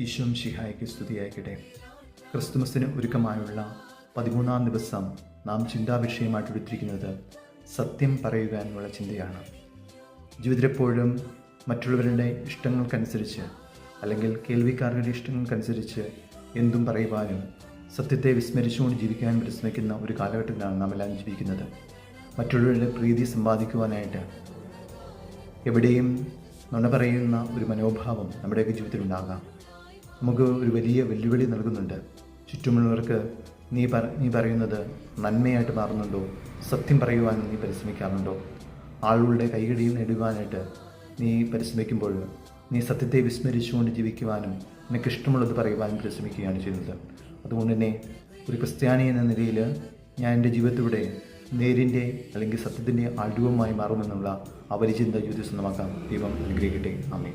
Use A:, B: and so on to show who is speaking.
A: ഈശോം ഷിഹായ്ക്ക് സ്തുതിയായിക്കട്ടെ. ക്രിസ്തുമസിന് ഒരുക്കമായുള്ള പതിമൂന്നാം ദിവസം നാം ചിന്താവിഷയമായിട്ട് എടുത്തിരിക്കുന്നത് സത്യം പറയുക എന്നുള്ള ചിന്തയാണ്. ജീവിതത്തിലെപ്പോഴും മറ്റുള്ളവരുടെ ഇഷ്ടങ്ങൾക്കനുസരിച്ച് അല്ലെങ്കിൽ കേൾവിക്കാരുടെ ഇഷ്ടങ്ങൾക്കനുസരിച്ച് എന്തും പറയുവാനും സത്യത്തെ വിസ്മരിച്ചുകൊണ്ട് ജീവിക്കാൻ പരിശ്രമിക്കുന്ന ഒരു കാലഘട്ടത്തിലാണ് നാം എല്ലാം ജീവിക്കുന്നത്. മറ്റുള്ളവരുടെ പ്രീതി സമ്പാദിക്കുവാനായിട്ട് എവിടെയും നുണ പറയുന്ന ഒരു മനോഭാവം നമ്മുടെയൊക്കെ ജീവിതത്തിൽ ഉണ്ടാകാം നമുക്ക് ഒരു വലിയ വെല്ലുവിളി നൽകുന്നുണ്ട്. ചുറ്റുമുള്ളവർക്ക് നീ പറ നീ പറയുന്നത് നന്മയായിട്ട് മാറുന്നുണ്ടോ? സത്യം പറയുവാൻ നീ പരിശ്രമിക്കാറുണ്ടോ? ആളുകളുടെ കൈകടിയും നേടുവാനായിട്ട് നീ പരിശ്രമിക്കുമ്പോൾ നീ സത്യത്തെ വിസ്മരിച്ചുകൊണ്ട് ജീവിക്കുവാനും നിനക്ക് ഇഷ്ടമുള്ളത് പറയുവാനും പരിശ്രമിക്കുകയാണ് ചെയ്യുന്നത്. അതുകൊണ്ട് തന്നെ ഒരു ക്രിസ്ത്യാനി എന്ന നിലയിൽ ഞാൻ എന്റെ ജീവിതത്തിലൂടെ നേരിന്റെ അല്ലെങ്കിൽ സത്യത്തിന്റെ ആൾരൂപമായി മാറുമെന്നുള്ള ആ വലിയ ചിന്ത ജീവിതത്തിൽ സ്വന്തമാക്കാം. ദൈവം അനുഗ്രഹിക്കട്ടെ. ആമേ